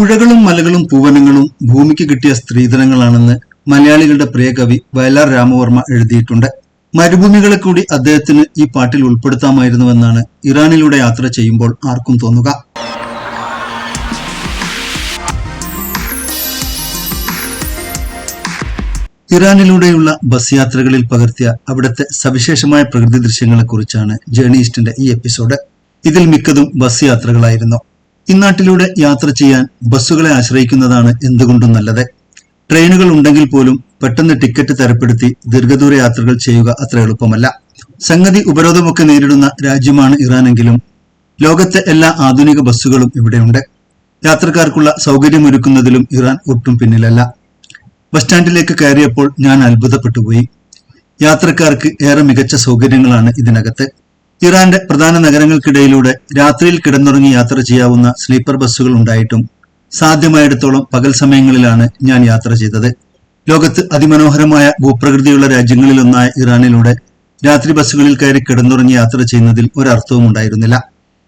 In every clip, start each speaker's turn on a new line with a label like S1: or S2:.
S1: പുഴകളും മലകളും പൂവനങ്ങളും ഭൂമിക്ക് കിട്ടിയ സ്ത്രീധനങ്ങളാണെന്ന് മലയാളികളുടെ പ്രിയ കവി വയലാർ രാമവർമ്മ എഴുതിയിട്ടുണ്ട്. മരുഭൂമികളെ കൂടി അദ്ദേഹത്തിന് ഈ പാട്ടിൽ ഉൾപ്പെടുത്താമായിരുന്നുവെന്നാണ് ഇറാനിലൂടെ യാത്ര ചെയ്യുമ്പോൾ ആർക്കും തോന്നുക. ഇറാനിലൂടെയുള്ള ബസ് യാത്രകളിൽ പകർത്തിയ അവിടുത്തെ സവിശേഷമായ പ്രകൃതി ദൃശ്യങ്ങളെക്കുറിച്ചാണ് ജേർണിയിസ്റ്റിന്റെ ഈ എപ്പിസോഡ്. ഇതിൽ മിക്കതും ബസ് യാത്രകളായിരുന്നു. ഇന്നാട്ടിലൂടെ യാത്ര ചെയ്യാൻ ബസ്സുകളെ ആശ്രയിക്കുന്നതാണ് എന്തുകൊണ്ടും നല്ലത്. ട്രെയിനുകൾ ഉണ്ടെങ്കിൽ പോലും പെട്ടെന്ന് ടിക്കറ്റ് തരപ്പെടുത്തി ദീർഘദൂര യാത്രകൾ ചെയ്യുക അത്ര എളുപ്പമല്ല. സംഗതി ഉപരോധമൊക്കെ നേരിടുന്ന രാജ്യമാണ് ഇറാനെങ്കിലും ലോകത്തെ എല്ലാ ആധുനിക ബസ്സുകളും ഇവിടെയുണ്ട്. യാത്രക്കാർക്കുള്ള സൗകര്യമൊരുക്കുന്നതിലും ഇറാൻ ഒട്ടും പിന്നിലല്ല. ബസ് സ്റ്റാൻഡിലേക്ക് കയറിയപ്പോൾ ഞാൻ അത്ഭുതപ്പെട്ടുപോയി. യാത്രക്കാർക്ക് ഏറെ മികച്ച സൗകര്യങ്ങളാണ് ഇതിനകത്ത്. ഇറാന്റെ പ്രധാന നഗരങ്ങൾക്കിടയിലൂടെ രാത്രിയിൽ കിടന്നുറങ്ങി യാത്ര ചെയ്യാവുന്ന സ്ലീപ്പർ ബസ്സുകൾ ഉണ്ടായിട്ടും സാധ്യമായിടത്തോളം പകൽ സമയങ്ങളിലാണ് ഞാൻ യാത്ര ചെയ്തത്. ലോകത്ത് അതിമനോഹരമായ ഭൂപ്രകൃതിയുള്ള രാജ്യങ്ങളിലൊന്നായ ഇറാനിലൂടെ രാത്രി ബസ്സുകളിൽ കയറി കിടന്നുറങ്ങി യാത്ര ചെയ്യുന്നതിൽ ഒരർത്ഥവും ഉണ്ടായിരുന്നില്ല.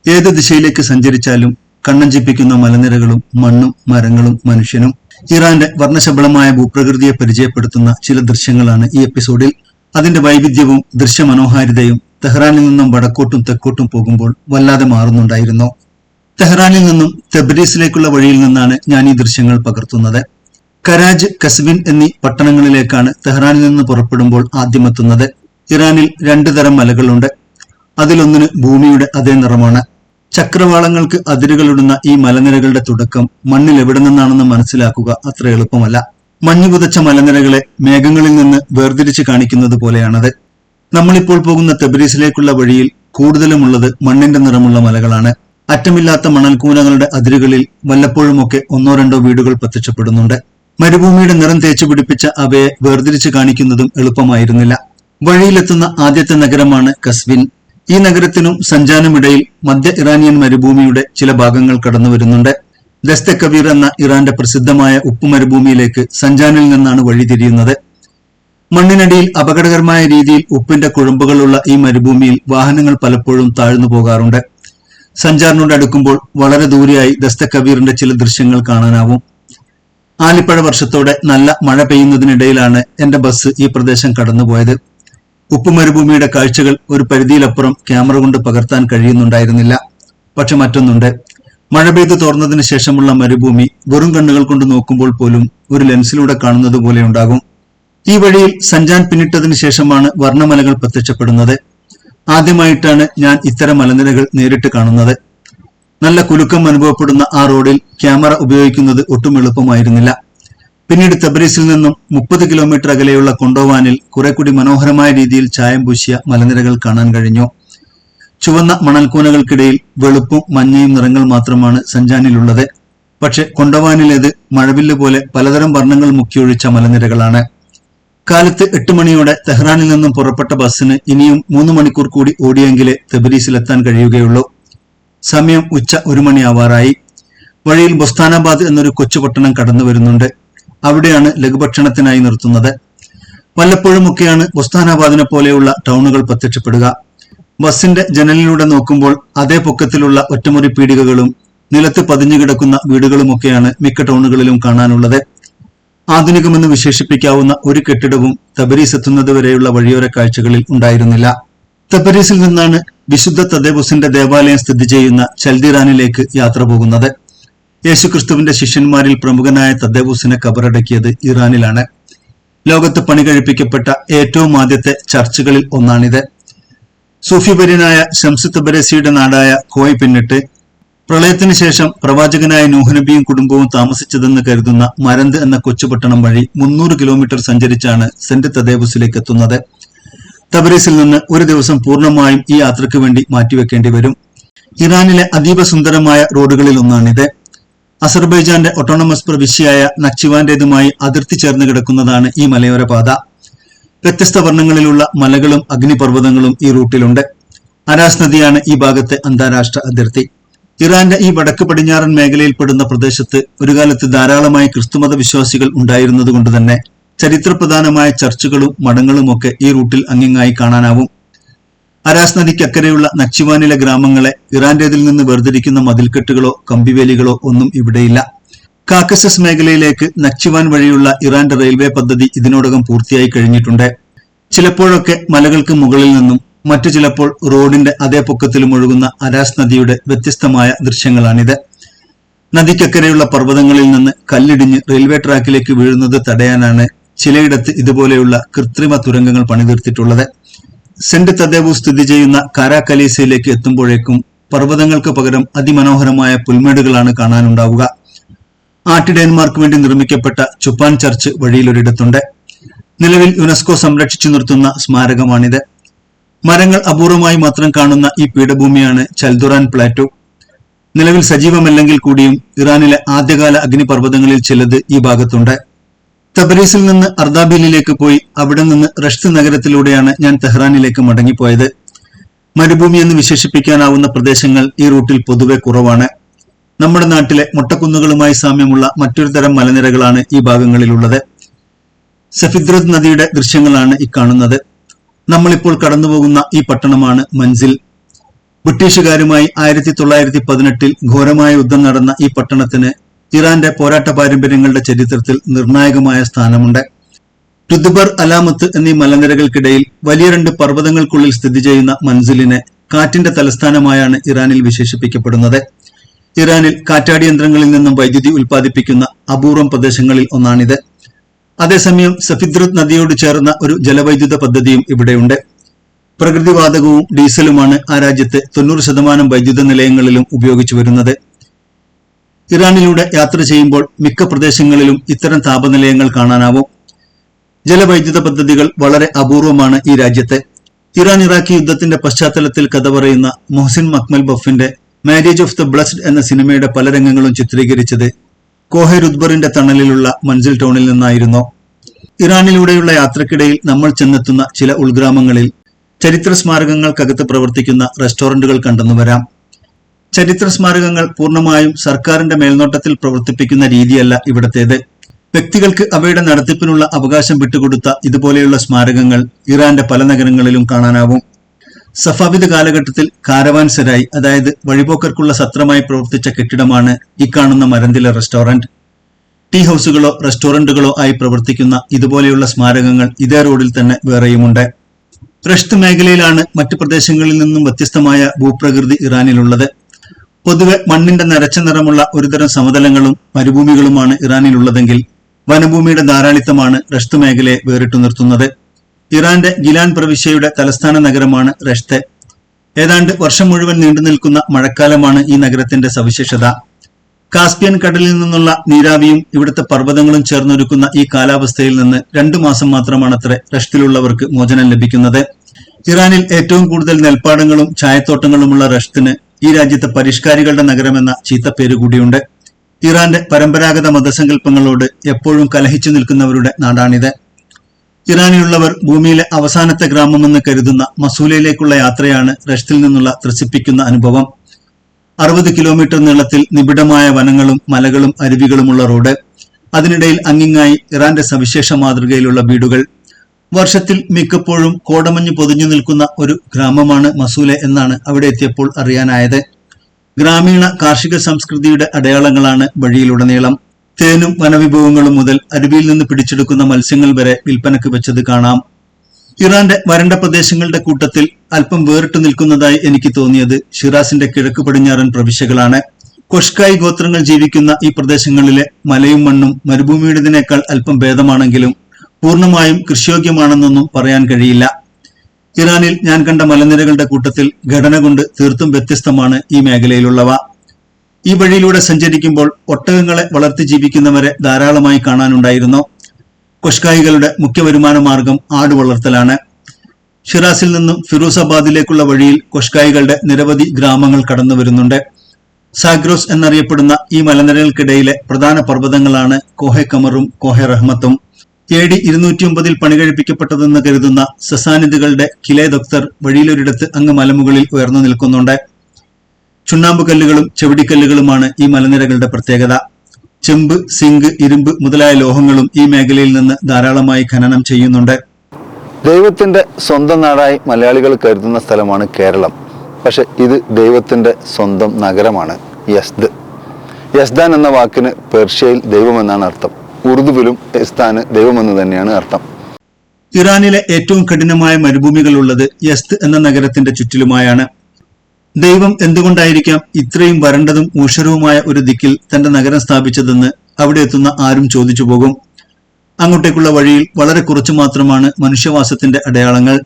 S1: ഏത് ദിശയിലേക്ക് സഞ്ചരിച്ചാലും കണ്ണഞ്ചിപ്പിക്കുന്ന മലനിരകളും മണ്ണും മരങ്ങളും മനുഷ്യനും. ഇറാന്റെ വർണശബളമായ ഭൂപ്രകൃതിയെ പരിചയപ്പെടുത്തുന്ന ചില ദൃശ്യങ്ങളാണ് ഈ എപ്പിസോഡിൽ. അതിന്റെ വൈവിധ്യവും ദൃശ്യമനോഹാരിതയും തെഹ്റാനിൽ നിന്നും വടക്കോട്ടും തെക്കോട്ടും പോകുമ്പോൾ വല്ലാതെ മാറുന്നുണ്ടായിരുന്നു. തെഹ്റാനിൽ നിന്നും തെബ്രീസിലേക്കുള്ള വഴിയിൽ നിന്നാണ് ഞാൻ ഈ ദൃശ്യങ്ങൾ പകർത്തുന്നത്. കരാജ് കസ്വിൻ എന്നീ പട്ടണങ്ങളിലേക്കാണ് തെഹ്റാനിൽ നിന്ന് പുറപ്പെടുമ്പോൾ ആദ്യമെത്തുന്നത്. ഇറാനിൽ രണ്ടു തരം മലകളുണ്ട്. അതിലൊന്നിന് ഭൂമിയുടെ അതേ നിറമാണ്. ചക്രവാളങ്ങൾക്ക് അതിരുകളിടുന്ന ഈ മലനിരകളുടെ തുടക്കം മണ്ണിൽ എവിടെ നിന്നാണെന്ന് മനസ്സിലാക്കുക അത്ര എളുപ്പമല്ല. മഞ്ഞു പുതച്ച മലനിരകളെ മേഘങ്ങളിൽ നിന്ന് വേർതിരിച്ച് കാണിക്കുന്നത് പോലെയാണത്. നമ്മളിപ്പോൾ പോകുന്ന തെബ്രീസിലേക്കുള്ള വഴിയിൽ കൂടുതലുമുള്ളത് മണ്ണിന്റെ നിറമുള്ള മലകളാണ്. അറ്റമില്ലാത്ത മണൽക്കൂനകളുടെ അതിരുകളിൽ വല്ലപ്പോഴുമൊക്കെ ഒന്നോ രണ്ടോ വീടുകൾ പ്രത്യക്ഷപ്പെടുന്നുണ്ട്. മരുഭൂമിയുടെ നിറം തേച്ചു പിടിപ്പിച്ച അവയെ വേർതിരിച്ച് കാണിക്കുന്നതും എളുപ്പമായിരുന്നില്ല. വഴിയിലെത്തുന്ന ആദ്യത്തെ നഗരമാണ് കസ്വിൻ. ഈ നഗരത്തിനും സഞ്ചാനമിടയിൽ മധ്യ ഇറാനിയൻ മരുഭൂമിയുടെ ചില ഭാഗങ്ങൾ കടന്നു വരുന്നുണ്ട്. ദസ്തെ കബീർ എന്ന ഇറാന്റെ പ്രസിദ്ധമായ ഉപ്പുമരുഭൂമിയിലേക്ക് സഞ്ചാനിൽ നിന്നാണ് വഴി തിരിയുന്നത് മണ്ണിനടിയിൽ അപകടകരമായ രീതിയിൽ ഉപ്പിന്റെ കുഴമ്പുകളുള്ള ഈ മരുഭൂമിയിൽ വാഹനങ്ങൾ പലപ്പോഴും താഴ്ന്നു പോകാറുണ്ട്. സഞ്ചാറിനോട് അടുക്കുമ്പോൾ വളരെ ദൂരെയായി ദസ്ത കബീറിന്റെ ചില ദൃശ്യങ്ങൾ കാണാനാവും. ആലിപ്പഴ വർഷത്തോടെ നല്ല മഴ പെയ്യുന്നതിനിടയിലാണ് എന്റെ ബസ് ഈ പ്രദേശം കടന്നുപോയത്. ഉപ്പ് മരുഭൂമിയുടെ കാഴ്ചകൾ ഒരു പരിധിയിലപ്പുറം ക്യാമറ കൊണ്ട് പകർത്താൻ കഴിയുന്നുണ്ടായിരുന്നില്ല. പക്ഷെ മറ്റൊന്നുണ്ട്. മഴ പെയ്തു തോർന്നതിന് ശേഷമുള്ള മരുഭൂമി വെറും കണ്ണുകൾ കൊണ്ട് നോക്കുമ്പോൾ പോലും ഒരു ലെൻസിലൂടെ കാണുന്നത് പോലെ ഉണ്ടാകും. ഈ വഴിയിൽ സഞ്ചാൻ പിന്നിട്ടതിന് ശേഷമാണ് വർണമലകൾ പ്രത്യക്ഷപ്പെടുന്നത്. ആദ്യമായിട്ടാണ് ഞാൻ ഇത്തരം മലനിരകൾ നേരിട്ട് കാണുന്നത്. നല്ല കുലുക്കം അനുഭവപ്പെടുന്ന ആ റോഡിൽ ക്യാമറ ഉപയോഗിക്കുന്നത് ഒട്ടും എളുപ്പമായിരുന്നില്ല. പിന്നീട് തബ്രീസിൽ നിന്നും മുപ്പത് കിലോമീറ്റർ അകലെയുള്ള കൊണ്ടോവാനിൽ കുറെ കൂടി മനോഹരമായ രീതിയിൽ ചായം പൂശിയ മലനിരകൾ കാണാൻ കഴിഞ്ഞു. ചുവന്ന മണൽക്കൂനകൾക്കിടയിൽ വെളുപ്പും മഞ്ഞയും നിറങ്ങൾ മാത്രമാണ് സഞ്ചാനിലുള്ളത് പക്ഷെ കൊണ്ടോവാനിലേത് മഴവില്ല് പോലെ പലതരം വർണങ്ങൾ മുക്കിയൊഴിച്ച മലനിരകളാണ്. കാലത്ത് എട്ട് മണിയോടെ തെഹ്റാനിൽ നിന്നും പുറപ്പെട്ട ബസ്സിന് ഇനിയും മൂന്ന് മണിക്കൂർ കൂടി ഓടിയെങ്കിലേ തെബരീസിലെത്താൻ കഴിയുകയുള്ളൂ. സമയം ഉച്ച ഒരു മണിയാവാറായി. വഴിയിൽ ബൊസ്താനാബാദ് എന്നൊരു കൊച്ചു പട്ടണം കടന്നു വരുന്നുണ്ട്. അവിടെയാണ് ലഘുഭക്ഷണത്തിനായി നിർത്തുന്നത്. വല്ലപ്പോഴുമൊക്കെയാണ് ബൊസ്താനാബാദിനെ പോലെയുള്ള ടൗണുകൾ പ്രത്യക്ഷപ്പെടുക. ബസിന്റെ ജനലിലൂടെ നോക്കുമ്പോൾ അതേ പൊക്കത്തിലുള്ള ഒറ്റമുറി പീടികകളും നിലത്ത് പതിഞ്ഞുകിടക്കുന്ന വീടുകളുമൊക്കെയാണ് മിക്ക ടൗണുകളിലും കാണാനുള്ളത്. ആധുനികമെന്ന് വിശേഷിപ്പിക്കാവുന്ന ഒരു കെട്ടിടവും തബരീസ് എത്തുന്നതുവരെയുള്ള വഴിയോര കാഴ്ചകളിൽ ഉണ്ടായിരുന്നില്ല. തബരീസിൽ നിന്നാണ് വിശുദ്ധ തദേബുസിന്റെ ദേവാലയം സ്ഥിതി ചെയ്യുന്ന ചൽദിറാനിലേക്ക് യാത്ര പോകുന്നത്. യേശുക്രിസ്തുവിന്റെ ശിഷ്യന്മാരിൽ പ്രമുഖനായ തദ്ദേബൂസിനെ കബറടക്കിയത് ഇറാനിലാണ്. ലോകത്ത് പണി കഴിപ്പിക്കപ്പെട്ട ഏറ്റവും ആദ്യത്തെ ചർച്ചുകളിൽ ഒന്നാണിത്. സൂഫിപര്യനായ ഷംസ് തബരസിയുടെ നാടായ കോയ് പിന്നിട്ട് പ്രളയത്തിന് ശേഷം പ്രവാചകനായ നൂഹ്നബിയും കുടുംബവും താമസിച്ചതെന്ന് കരുതുന്ന മരന്ത് എന്ന കൊച്ചുപട്ടണം വഴി മുന്നൂറ് കിലോമീറ്റർ സഞ്ചരിച്ചാണ് സെന്റ് തദേബുസിലേക്ക് എത്തുന്നത്. തബരീസിൽ നിന്ന് ഒരു ദിവസം പൂർണമായും ഈ യാത്രയ്ക്ക് വേണ്ടി മാറ്റിവെക്കേണ്ടി വരും. ഇറാനിലെ അതീവ സുന്ദരമായ റോഡുകളിൽ ഒന്നാണിത്. അസർബൈജാന്റെ ഒട്ടോണമസ് പ്രവിശ്യയായ നക്ചിവാന്റേതുമായി അതിർത്തി ചേർന്ന് കിടക്കുന്നതാണ് ഈ മലയോര പാത. വ്യത്യസ്ത വർണങ്ങളിലുള്ള മലകളും അഗ്നിപർവതങ്ങളും ഈ റൂട്ടിലുണ്ട്. അരാസ് നദിയാണ് ഈ ഭാഗത്തെ അന്താരാഷ്ട്ര അതിർത്തി. ഇറാന്റെ ഈ വടക്ക് പടിഞ്ഞാറൻ മേഖലയിൽപ്പെടുന്ന പ്രദേശത്ത് ഒരു കാലത്ത് ധാരാളമായി ക്രിസ്തുമത വിശ്വാസികൾ ഉണ്ടായിരുന്നതുകൊണ്ട് തന്നെ ചരിത്രപ്രധാനമായ ചർച്ചുകളും മഠങ്ങളുമൊക്കെ ഈ റൂട്ടിൽ അങ്ങിങ്ങായി കാണാനാവും. അരാസ് നദിക്കക്കരെയുള്ള നക്ഷിവാനിലെ ഗ്രാമങ്ങളെ ഇറാന്റേതിൽ നിന്ന് വേർതിരിക്കുന്ന മതിൽക്കെട്ടുകളോ കമ്പിവേലികളോ ഒന്നും ഇവിടെയില്ല. കാക്കസസ് മേഖലയിലേക്ക് നക്ഷിവാൻ വഴിയുള്ള ഇറാന്റെ റെയിൽവേ പദ്ധതി ഇതിനോടകം പൂർത്തിയായി കഴിഞ്ഞിട്ടുണ്ട്. ചിലപ്പോഴൊക്കെ മലകൾക്ക് മുകളിൽ നിന്നും മറ്റു ചിലപ്പോൾ റോഡിന്റെ അതേ പൊക്കത്തിലും ഒഴുകുന്ന അരാസ് നദിയുടെ വ്യത്യസ്തമായ ദൃശ്യങ്ങളാണിത്. നദിക്കക്കരെയുള്ള പർവതങ്ങളിൽ നിന്ന് കല്ലിടിഞ്ഞ് റെയിൽവേ ട്രാക്കിലേക്ക് വീഴുന്നത് തടയാനാണ് ചിലയിടത്ത് ഇതുപോലെയുള്ള കൃത്രിമ തുരങ്കങ്ങൾ പണിതീർത്തിട്ടുള്ളത്. സെന്റ് തദ്ദേവു സ്ഥിതി ചെയ്യുന്ന കാരാകലീസയിലേക്ക് എത്തുമ്പോഴേക്കും പർവതങ്ങൾക്ക് പകരം അതിമനോഹരമായ പുൽമേടുകളാണ് കാണാനുണ്ടാവുക. ആട്ടിടയന്മാർക്ക് വേണ്ടി നിർമ്മിക്കപ്പെട്ട ചുപ്പാൻ ചർച്ച് വഴിയിലൊരിടത്തുണ്ട്. നിലവിൽ യുനെസ്കോ സംരക്ഷിച്ചു നിർത്തുന്ന സ്മാരകമാണിത്. മരങ്ങൾ അപൂർവമായി മാത്രം കാണുന്ന ഈ പീഠഭൂമിയാണ് ചൽദുറാൻ പ്ലാറ്റോ. നിലവിൽ സജീവമല്ലെങ്കിൽ കൂടിയും ഇറാനിലെ ആദ്യകാല അഗ്നിപർവതങ്ങളിൽ ചിലത് ഈ ഭാഗത്തുണ്ട്. തബരീസിൽ നിന്ന് അർദാബിലിലേക്ക് പോയി അവിടെ നിന്ന് റഷ്ത് നഗരത്തിലൂടെയാണ് ഞാൻ തെഹ്റാനിലേക്ക് മടങ്ങിപ്പോയത്. മരുഭൂമി എന്ന് വിശേഷിപ്പിക്കാനാവുന്ന പ്രദേശങ്ങൾ ഈ റൂട്ടിൽ പൊതുവെ കുറവാണ്. നമ്മുടെ നാട്ടിലെ മുട്ടക്കുന്നുകളുമായി സാമ്യമുള്ള മറ്റൊരു തരം മലനിരകളാണ് ഈ ഭാഗങ്ങളിലുള്ളത്. സഫിദ്രത് നദിയുടെ ദൃശ്യങ്ങളാണ് ഈ കാണുന്നത്. നമ്മളിപ്പോൾ കടന്നുപോകുന്ന ഈ പട്ടണമാണ് മൻസിൽ. ബ്രിട്ടീഷുകാരുമായി ആയിരത്തി തൊള്ളായിരത്തി പതിനെട്ടിൽ ഘോരമായ യുദ്ധം നടന്ന ഈ പട്ടണത്തിന് ഇറാന്റെ പോരാട്ട പാരമ്പര്യങ്ങളുടെ ചരിത്രത്തിൽ നിർണായകമായ സ്ഥാനമുണ്ട്. രുദ്ബർ അലാമത്ത് എന്നീ മലനിരകൾക്കിടയിൽ വലിയ രണ്ട് പർവതങ്ങൾക്കുള്ളിൽ സ്ഥിതി ചെയ്യുന്ന മൻസിലിനെ കാറ്റിന്റെ തലസ്ഥാനമായാണ് ഇറാനിൽ വിശേഷിപ്പിക്കപ്പെടുന്നത്. ഇറാനിൽ കാറ്റാടി യന്ത്രങ്ങളിൽ നിന്നും വൈദ്യുതി ഉൽപ്പാദിപ്പിക്കുന്ന അപൂർവം പ്രദേശങ്ങളിൽ ഒന്നാണിത്. അതേസമയം സഫിദ്രത് നദിയോട് ചേർന്ന ഒരു ജലവൈദ്യുത പദ്ധതിയും ഇവിടെയുണ്ട്. പ്രകൃതിവാതകവും ഡീസലുമാണ് ആ രാജ്യത്തെ തൊണ്ണൂറ് ശതമാനം വൈദ്യുത നിലയങ്ങളിലും ഉപയോഗിച്ചു വരുന്നത്. ഇറാനിലൂടെ യാത്ര ചെയ്യുമ്പോൾ മിക്ക പ്രദേശങ്ങളിലും ഇത്തരം താപനിലയങ്ങൾ കാണാനാവും. ജലവൈദ്യുത പദ്ധതികൾ വളരെ അപൂർവമാണ് ഈ രാജ്യത്തെ. ഇറാൻ ഇറാഖി യുദ്ധത്തിന്റെ പശ്ചാത്തലത്തിൽ കഥ പറയുന്ന മൊഹസിൻ മക്മൽ ബഫിന്റെ മാരേജ് ഓഫ് ദ ബ്ലസ്ഡ് എന്ന സിനിമയുടെ പല രംഗങ്ങളും ചിത്രീകരിച്ചത് കോഹെ റുദ്ബറിന്റെ തണലിലുള്ള മൻസിൽ ടൗണിൽ നിന്നായിരുന്നു. ഇറാനിലൂടെയുള്ള യാത്രക്കിടയിൽ നമ്മൾ ചെന്നെത്തുന്ന ചില ഉൾഗ്രാമങ്ങളിൽ ചരിത്ര സ്മാരകങ്ങൾക്കകത്ത് പ്രവർത്തിക്കുന്ന റെസ്റ്റോറന്റുകൾ കണ്ടെന്നു വരാം. ചരിത്ര സ്മാരകങ്ങൾ പൂർണമായും സർക്കാരിന്റെ മേൽനോട്ടത്തിൽ പ്രവർത്തിപ്പിക്കുന്ന രീതിയല്ല ഇവിടത്തേത്. വ്യക്തികൾക്ക് അവയുടെ നടത്തിപ്പിനുള്ള അവകാശം വിട്ടുകൊടുത്ത ഇതുപോലെയുള്ള സ്മാരകങ്ങൾ ഇറാന്റെ പല നഗരങ്ങളിലും കാണാനാവും. സഫാവിദ് കാലഘട്ടത്തിൽ കാരവാൻ സരായി അതായത് വഴിപോക്കർക്കുള്ള സത്രമായി പ്രവർത്തിച്ച കെട്ടിടമാണ് ഈ കാണുന്ന മരന്തിലെ റെസ്റ്റോറന്റ്. ടീ ഹൗസുകളോ റെസ്റ്റോറന്റുകളോ ആയി പ്രവർത്തിക്കുന്ന ഇതുപോലെയുള്ള സ്മാരകങ്ങൾ ഇതേ റോഡിൽ തന്നെ വേറെയുമുണ്ട്. റഷ്ത് മേഖലയിലാണ് മറ്റു പ്രദേശങ്ങളിൽ നിന്നും വ്യത്യസ്തമായ ഭൂപ്രകൃതി ഇറാനിലുള്ളത്. പൊതുവെ മണ്ണിന്റെ നിറച്ച നിറമുള്ള ഒരുതരം സമതലങ്ങളും മരുഭൂമികളുമാണ് ഇറാനിലുള്ളതെങ്കിൽ വനഭൂമിയുടെ ധാരാളിത്തമാണ് റഷ്ത് മേഖലയെ വേറിട്ടു നിർത്തുന്നത്. ഇറാന്റെ ഗിലാൻ പ്രവിശ്യയുടെ തലസ്ഥാന നഗരമാണ് റഷ്തെ ഏതാണ്ട് വർഷം മുഴുവൻ നീണ്ടു നിൽക്കുന്ന മഴക്കാലമാണ് ഈ നഗരത്തിന്റെ സവിശേഷത. കാസ്പിയൻ കടലിൽ നിന്നുള്ള നീരാവിയും ഇവിടുത്തെ പർവതങ്ങളും ചേർന്നൊരുക്കുന്ന ഈ കാലാവസ്ഥയിൽ നിന്ന് രണ്ടു മാസം മാത്രമാണത്രേ റഷ്തിലുള്ളവർക്ക് മോചനം ലഭിക്കുന്നത്. ഇറാനിൽ ഏറ്റവും കൂടുതൽ നെൽപ്പാടങ്ങളും ചായത്തോട്ടങ്ങളുമുള്ള റഷ്തിന് ഈ രാജ്യത്തെ പരിഷ്കാരികളുടെ നഗരമെന്ന ചീത്തപ്പേര് കൂടിയുണ്ട്. ഇറാന്റെ പരമ്പരാഗത മതസങ്കല്പങ്ങളോട് എപ്പോഴും കലഹിച്ചു നിൽക്കുന്നവരുടെ നാടാണിത്. ഇറാനിലുള്ളവർ ഭൂമിയിലെ അവസാനത്തെ ഗ്രാമമെന്ന് കരുതുന്ന മസൂലയിലേക്കുള്ള യാത്രയാണ് റഷ്തിൽ നിന്നുള്ള ത്രസിപ്പിക്കുന്ന അനുഭവം. അറുപത് കിലോമീറ്റർ നീളത്തിൽ നിബിഡമായ വനങ്ങളും മലകളും അരുവികളുമുള്ള റോഡ് അതിനിടയിൽ അങ്ങിങ്ങായി ഇറാന്റെ സവിശേഷ മാതൃകയിലുള്ള വീടുകൾ. വർഷത്തിൽ മിക്കപ്പോഴും കോടമഞ്ഞ് പൊതിഞ്ഞു നിൽക്കുന്ന ഒരു ഗ്രാമമാണ് മസൂലെ എന്നാണ് അവിടെ എത്തിയപ്പോൾ അറിയാനായത്. ഗ്രാമീണ കാർഷിക സംസ്കൃതിയുടെ അടയാളങ്ങളാണ് വഴിയിലുടനീളം. തേനും വനവിഭവങ്ങളും മുതൽ അരുവിയിൽ നിന്ന് പിടിച്ചെടുക്കുന്ന മത്സ്യങ്ങൾ വരെ വിൽപ്പനക്ക് വെച്ചത് കാണാം. ഇറാന്റെ വരണ്ട പ്രദേശങ്ങളുടെ കൂട്ടത്തിൽ അല്പം വേറിട്ട് നിൽക്കുന്നതായി എനിക്ക് തോന്നിയത് ഷിറാസിന്റെ കിഴക്ക് പടിഞ്ഞാറൻ പ്രവിശ്യകളാണ്. കൊഷ്കായി ഗോത്രങ്ങൾ ജീവിക്കുന്ന ഈ പ്രദേശങ്ങളിലെ മലയും മണ്ണും മരുഭൂമിയുടേതിനേക്കാൾ അല്പം ഭേദമാണെങ്കിലും പൂർണമായും കൃഷിയോഗ്യമാണെന്നൊന്നും പറയാൻ കഴിയില്ല. ഇറാനിൽ ഞാൻ കണ്ട മലനിരകളുടെ കൂട്ടത്തിൽ ഘടന കൊണ്ട് തീർത്തും വ്യത്യസ്തമാണ് ഈ മേഖലയിലുള്ളവ. ഈ വഴിയിലൂടെ സഞ്ചരിക്കുമ്പോൾ ഒട്ടകങ്ങളെ വളർത്തി ജീവിക്കുന്നവരെ ധാരാളമായി കാണാനുണ്ടായിരുന്നു. കൊഷ്കായികളുടെ മുഖ്യ വരുമാന മാർഗം ആട് വളർത്തലാണ്. ഷിറാസിൽ നിന്നും ഫിറൂസാബാദിലേക്കുള്ള വഴിയിൽ കൊഷ്കായികളുടെ നിരവധി ഗ്രാമങ്ങൾ കടന്നു വരുന്നുണ്ട്. സാഗ്രോസ് എന്നറിയപ്പെടുന്ന ഈ മലനിരകൾക്കിടയിലെ പ്രധാന പർവതങ്ങളാണ് കോഹെ കമറും കോഹെ റഹ്മത്തും എ ഡി ഇരുന്നൂറ്റി ഒമ്പതിൽ പണികഴിപ്പിക്കപ്പെട്ടതെന്ന് കരുതുന്ന സസാനിദുകളുടെ കിലേ ദക്തർ വഴിയിലൊരിടത്ത് അങ്ങ് മലമുകളിൽ ഉയർന്നു നിൽക്കുന്നുണ്ട്. ചുണ്ണാമ്പുകല്ലുകളും ചെവിടിക്കല്ലുകളുമാണ് ഈ മലനിരകളുടെ പ്രത്യേകത. ചെമ്പ് സിങ്ക് ഇരുമ്പ് മുതലായ ലോഹങ്ങളും ഈ മേഖലയിൽ നിന്ന് ധാരാളമായി ഖനനം ചെയ്യുന്നുണ്ട്.
S2: ദൈവത്തിന്റെ സ്വന്തം നാടായി മലയാളികൾ കരുതുന്ന സ്ഥലമാണ് കേരളം. പക്ഷെ ഇത് ദൈവത്തിന്റെ സ്വന്തം നഗരമാണ് യസ്ദ്. യസ്ദാൻ എന്ന വാക്കിന് പേർഷ്യയിൽ ദൈവമെന്നാണ് അർത്ഥം. ഉറുദുവിലും യസ്ദാന് ദൈവമെന്ന് തന്നെയാണ് അർത്ഥം.
S1: ഇറാനിലെ ഏറ്റവും കഠിനമായ മരുഭൂമികളുള്ളത് യസ്ത് എന്ന നഗരത്തിന്റെ ചുറ്റിലുമായാണ്. ദൈവം എന്തുകൊണ്ടായിരിക്കാം ഇത്രയും വരണ്ടതും ഊഷരവുമായ ഒരു ദിക്കിൽ തന്റെ നഗരം സ്ഥാപിച്ചതെന്ന് അവിടെ എത്തുന്ന ആരും ചോദിച്ചു പോകും. അങ്ങോട്ടേക്കുള്ള വഴിയിൽ വളരെ കുറച്ചു മാത്രമാണ് മനുഷ്യവാസത്തിന്റെ അടയാളങ്ങൾ.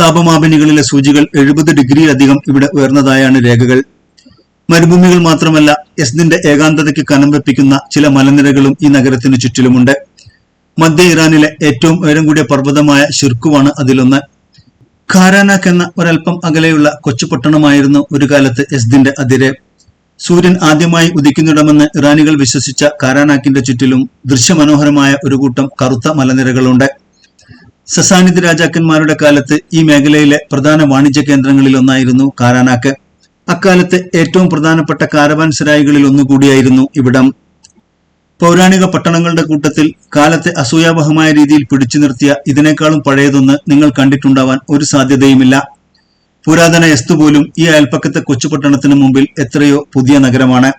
S1: താപമാപിനികളിലെ സൂചികൾ എഴുപത് ഡിഗ്രിയിലധികം ഇവിടെ ഉയർന്നതായാണ് രേഖകൾ. മരുഭൂമികൾ മാത്രമല്ല യസ്ദിന്റെ ഏകാന്തതയ്ക്ക് കനം വെപ്പിക്കുന്ന ചില മലനിരകളും ഈ നഗരത്തിന് ചുറ്റിലുമുണ്ട്. മധ്യ ഇറാനിലെ ഏറ്റവും ഉയരം കൂടിയ പർവതമായ ഷിർക്കുവാണ് അതിലൊന്ന്. ഖാരാനാക്ക് എന്ന ഒരൽപ്പം അകലെയുള്ള കൊച്ചു കൊച്ചുപട്ടണമായിരുന്നു ഒരു കാലത്ത് എസ്ദിന്റെ അതിര്. സൂര്യൻ ആദ്യമായി ഉദിക്കുന്നിടമെന്ന് ഇറാനികൾ വിശ്വസിച്ച കാരാനാക്കിന്റെ ചുറ്റിലും ദൃശ്യമനോഹരമായ ഒരു കൂട്ടം കറുത്ത മലനിരകളുണ്ട്. സസാനിദ് രാജാക്കന്മാരുടെ കാലത്ത് ഈ മേഖലയിലെ പ്രധാന വാണിജ്യ കേന്ദ്രങ്ങളിൽ ഒന്നായിരുന്നു കാരാനാക്ക്. അക്കാലത്ത് ഏറ്റവും പ്രധാനപ്പെട്ട കാരവാൻ സരായികളിൽ ഒന്നുകൂടിയായിരുന്നു ഇവിടം. പൗരാണിക പട്ടണങ്ങളുടെ കൂട്ടത്തിൽ കാലത്തെ അസൂയാവഹമായ രീതിയിൽ പിടിച്ചു നിർത്തിയ ഇതിനേക്കാളും പഴയതൊന്ന് നിങ്ങൾ കണ്ടിട്ടുണ്ടാവാൻ ഒരു സാധ്യതയുമില്ല. പുരാതന എസ്തു പോലും ഈ അയൽപ്പക്കത്തെ കൊച്ചുപട്ടണത്തിന് മുമ്പിൽ എത്രയോ പുതിയ നഗരമാണ്.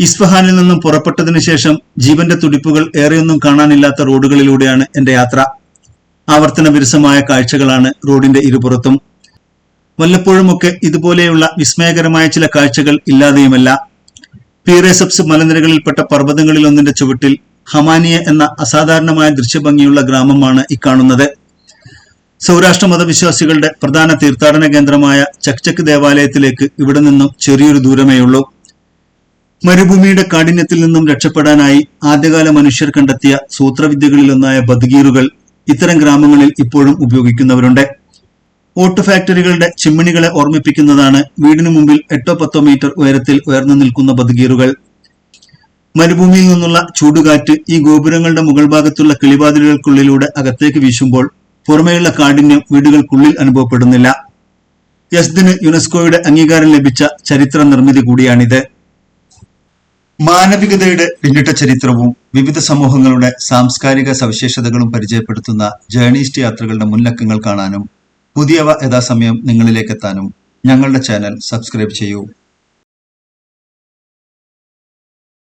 S1: ഇസ്ഫഹാനിൽ നിന്നും പുറപ്പെട്ടതിനു ശേഷം ജീവന്റെ തുടിപ്പുകൾ ഏറെയൊന്നും കാണാനില്ലാത്ത റോഡുകളിലൂടെയാണ് എന്റെ യാത്ര. ആവർത്തന വിരസമായ കാഴ്ചകളാണ് റോഡിന്റെ ഇരുപുറത്തും. വല്ലപ്പോഴുമൊക്കെ ഇതുപോലെയുള്ള വിസ്മയകരമായ ചില കാഴ്ചകൾ ഇല്ലാതെയുമല്ല. പീറേസപ്സ് മലനിരകളിൽപ്പെട്ട പർവതങ്ങളിൽ ഒന്നിന്റെ ചുവട്ടിൽ ഹമാനിയ എന്ന അസാധാരണമായ ദൃശ്യഭംഗിയുള്ള ഗ്രാമമാണ് ഇക്കാണുന്നത് സൗരാഷ്ട്ര മതവിശ്വാസികളുടെ പ്രധാന തീർത്ഥാടന കേന്ദ്രമായ ചക്ചക് ദേവാലയത്തിലേക്ക് ഇവിടെ നിന്നും ചെറിയൊരു ദൂരമേയുള്ളൂ മരുഭൂമിയുടെ കാഠിന്യത്തിൽ നിന്നും രക്ഷപ്പെടാനായി ആദ്യകാല മനുഷ്യർ കണ്ടെത്തിയ സൂത്രവിദ്യകളിലൊന്നായ ബദ്ഗീറുകൾ ഇത്തരം ഗ്രാമങ്ങളിൽ ഇപ്പോഴും ഉപയോഗിക്കുന്നവരുണ്ട്. ഓട്ട് ഫാക്ടറികളുടെ ചിമ്മിണികളെ ഓർമ്മിപ്പിക്കുന്നതാണ് വീടിനു മുമ്പിൽ എട്ടോ പത്തോ മീറ്റർ ഉയരത്തിൽ ഉയർന്നു നിൽക്കുന്ന ബദ്ഗീറുകൾ മരുഭൂമിയിൽ നിന്നുള്ള ചൂടുകാറ്റ് ഈ ഗോപുരങ്ങളുടെ മുകൾ ഭാഗത്തുള്ള കിളിവാതിലുകൾക്കുള്ളിലൂടെ അകത്തേക്ക് വീശുമ്പോൾ പുറമേയുള്ള കാഠിന്യം വീടുകൾക്കുള്ളിൽ അനുഭവപ്പെടുന്നില്ല. യസ്ദിന് യുനെസ്കോയുടെ അംഗീകാരം ലഭിച്ച ചരിത്ര നിർമ്മിതി കൂടിയാണിത്. മാനവികതയുടെ പിന്നിട്ട ചരിത്രവും വിവിധ സമൂഹങ്ങളുടെ സാംസ്കാരിക സവിശേഷതകളും പരിചയപ്പെടുത്തുന്ന ജേണീസ്റ്റ് യാത്രകളുടെ മുൻലക്കങ്ങൾ കാണാനും പുതിയവ യഥാസമയം നിങ്ങളിലേക്ക് എത്താനും ഞങ്ങളുടെ ചാനൽ സബ്സ്ക്രൈബ് ചെയ്യൂ.